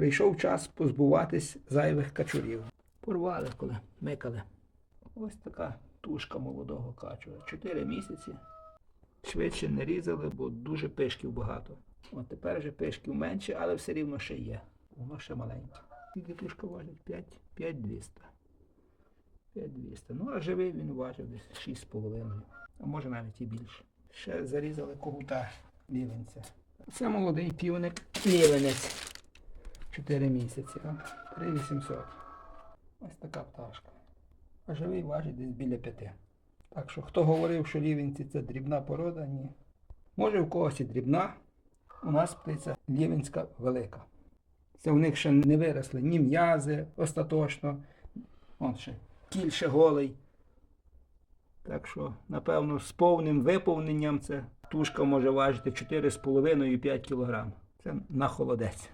Прийшов час позбуватись зайвих качурів. Порвали, коли микали. Ось така тушка молодого качура. Чотири місяці. Швидше не різали, бо дуже пишків багато. От тепер вже пишків менше, але все рівно ще є. Воно ще маленьке. Скільки тушка важить? 5, 5200. 5200. Ну, а живий він важив десь 6,5. А може навіть і більше. Ще зарізали когута лівенця. Це молодий півник лівенець. 4 місяці. 3800. Ось така пташка. А живий важить десь біля 5. Так що хто говорив, що лівенці це дрібна порода, ні. Може в когось і дрібна. У нас птиця лівенська велика. Це в них ще не виросли ні м'язи остаточно. Вон ще кіль ще голий. Так що, напевно, з повним виповненням це тушка може важити 4,5-5 кг. Це на холодець.